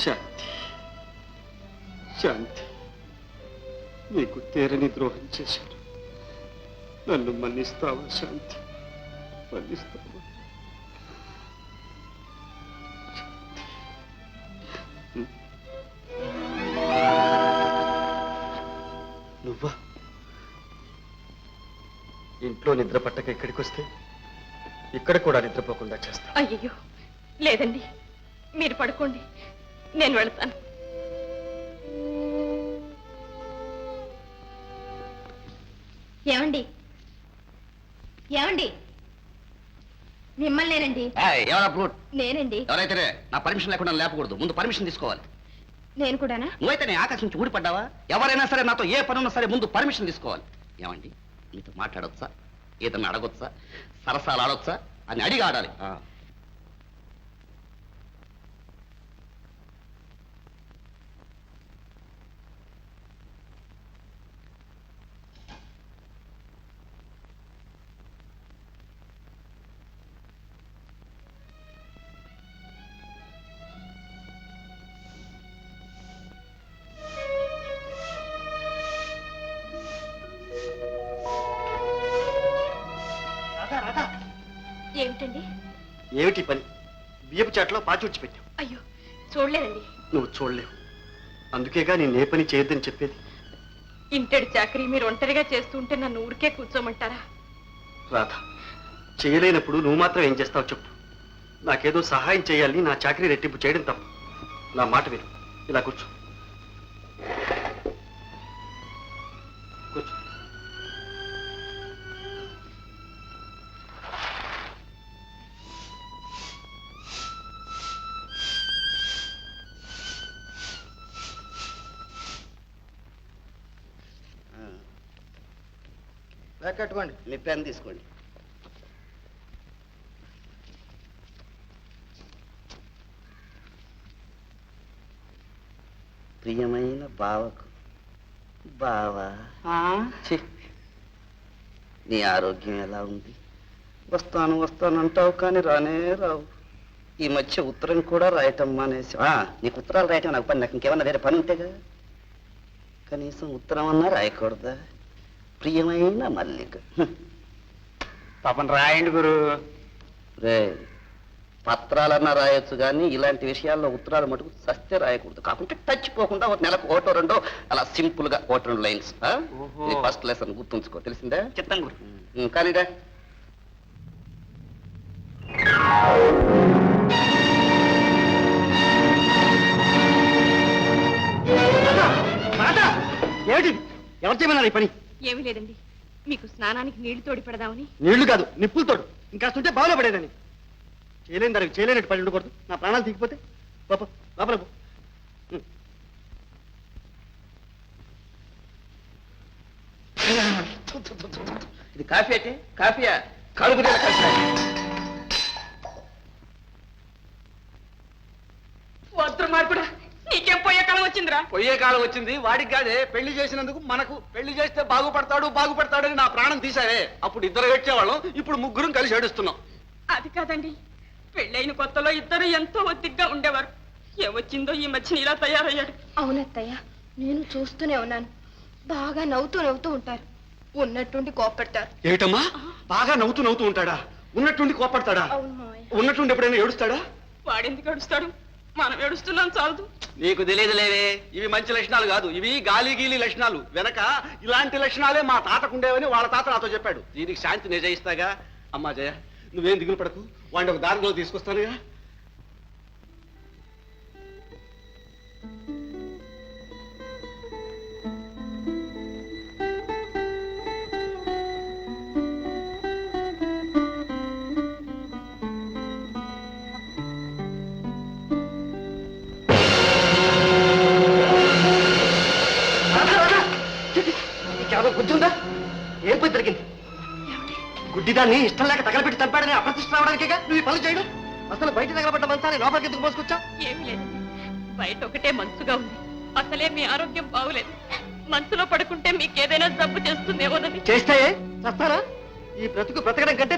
శాంతి. శాంతి. నీకు తీరని ద్రోహం చేశాను. నన్ను మన్నిస్తావా శాంతి? మన్నిస్తావా? నువ్వా? ఇంట్లో నిద్ర పట్టక ఇక్కడికి వస్తే ఇక్కడ కూడా నిద్రపోకుండా చేస్తా. అయ్యయ్యో లేదండి. మీరు పడుకోండి. నేను వెళతాను. ఏమండి? ఏమండి? ఎవరా బ్లూట్ నేనండి. ఎవరైతే నా పర్మిషన్ లేకుండా లేపకూడదు. ముందు పర్మిషన్ తీసుకోవాలి. నేను కూడానా? నువ్వైతే నేను ఆకాశం నుంచి ఊడిపడ్డావా? ఎవరైనా సరే నాతో ఏ పని ఉన్నా సరే ముందు పర్మిషన్ తీసుకోవాలి. ఏమండి? నీతో మాట్లాడొచ్చా? ఏదన్నా అడగొచ్చా? సరసాలు ఆడొచ్చా? అని అడిగి ఆడాలి. ఏమిటండి ఏమిటి పని? బియ్యపు చాట్లో పాచి పెట్టావు. అయ్యో చూడలేదండి. నువ్వు చూడలేవు. అందుకేగా నేను ఏ పని చేయొద్దని చెప్పేది? ఇంటడి చాకరీ మీరు ఒంటరిగా చేస్తుంటే నన్ను ఊరికే కూర్చోమంటారా? రాధ చేయలేనప్పుడు నువ్వు మాత్రం ఏం చేస్తావు చెప్పు. నాకేదో సహాయం చేయాలని నా చాకరీ రెట్టింపు చేయడం తప్పు. నా మాట విను. ఇలా కూర్చో. కూర్చో. కట్టుకోండి. మీ పెన్ తీసుకోండి. ప్రియమైన బావకు. బావా. నీ ఆరోగ్యం ఎలా ఉంది? వస్తాను వస్తాను అంటావు కానీ రానే రావు. ఈ మధ్య ఉత్తరం కూడా రాయటం మానేసి ఆ, నీకు ఉత్తరాలు రాయటం నాకు పని నాకు ఇంకేమన్నా వేరే పని ఉంటేగా? కనీసం ఉత్తరం అన్నా రాయకూడదా? ప్రియమైన మల్లిక. పాపం రాయండి గురు. రే పత్రాలన్నా రాయొచ్చు కానీ ఇలాంటి విషయాల్లో ఉత్తరాలు మటుకు సస్తే రాయకూడదు. కాకుంటే టచ్ పోకుండా ఒక నెలకు ఒకటో రెండో అలా సింపుల్గా ఒకటి రెండు లైన్స్. ఫస్ట్ లెసన్ గుర్తుంచుకో. తెలిసిందే? చిత్తం గురు. కానీరా ఏమిటి? ఎవరు చేయమన్నారు ఈ పని? ఏమీ లేదండి. మీకు స్నానానికి నీళ్ళు తోడి పెడదామని. నీళ్ళు కాదు నిప్పులతోడు ఇంకా ఉంటే బాగా పడేదని. చేయలేని దానికి చేయలేనట్టు పని ఉండకూడదు. నా ప్రాణాలు తీగిపోతే. పాప. ఉం. ఇది కాఫీ అయితే కాఫీయా? కడుపు వద్దు మార్పుడా పొయ్యే కాలం వచ్చింది. వాడికి కాదే పెళ్ళి చేసినందుకు మనకు పెళ్ళి చేస్తే బాగుపడతాడు బాగుపడతాడని నా ప్రాణం తీసావే అప్పుడు ఇద్దరు గడిచేవాళ్ళం ఇప్పుడు ముగ్గురం కలిసి ఏడుస్తున్నాం. అది కాదండి. పెళ్ళైన కొత్తలో ఇద్దరు ఎంతో ఒత్తిగ్గా ఉండేవారు. ఏమొచ్చిందో ఈ మధ్య ఇలా తయారయ్యాడు. అవునత్తయ్య నేను చూస్తూనే ఉన్నాను. బాగా నవ్వుతూ నవ్వుతూ ఉంటారు. ఉన్నట్టుండి కోపడతారు ఏమిటమ్మా? బాగా నవ్వుతూ నవ్వుతూ ఉంటాడా? ఉన్నట్టుండి కోపడతాడా అవును మావయ్య. ఉన్నట్టుండి ఎప్పుడైనా ఏడుస్తాడా? వాడెందుకు ఏడుస్తాడు? మనం ఏడుస్తున్నాం చాలదు. నీకు తెలియదులేవే. ఇవి మంచి లక్షణాలు కాదు. ఇవి గాలి గీలి లక్షణాలు. వెనక ఇలాంటి లక్షణాలే మా తాతకు ఉండేవని వాళ్ళ తాత నాతో చెప్పాడు. దీనికి శాంతి నిజయిస్తాగా అమ్మా జయ నువ్వేం దిగులు పడకు. వాడిని ఒక దారిలో తీసుకొస్తానుగా. ఉందా? ఏం పోయి దొరికింది గుడ్డిదాన్ని ఇష్టం లేక తగలబెట్టి చంపాడని అప్రతిష్ట రావడానికేగా? నువ్వు ఈ పనులు చేయడం? అసలు బయట తగలబడ్డ మంచాన్ని లోపలికి ఎందుకు మోసుకొచ్చా ఏమీ లేదండి బయట ఒకటే మంచుగా ఉంది. అసలే మీ ఆరోగ్యం బాగులేదు. మనసులో పడుకుంటే మీకేదైనా జబ్బు చేస్తుందేమోనని. చేస్తే చస్తానా ఈ బ్రతుకు బ్రతకడం కంటే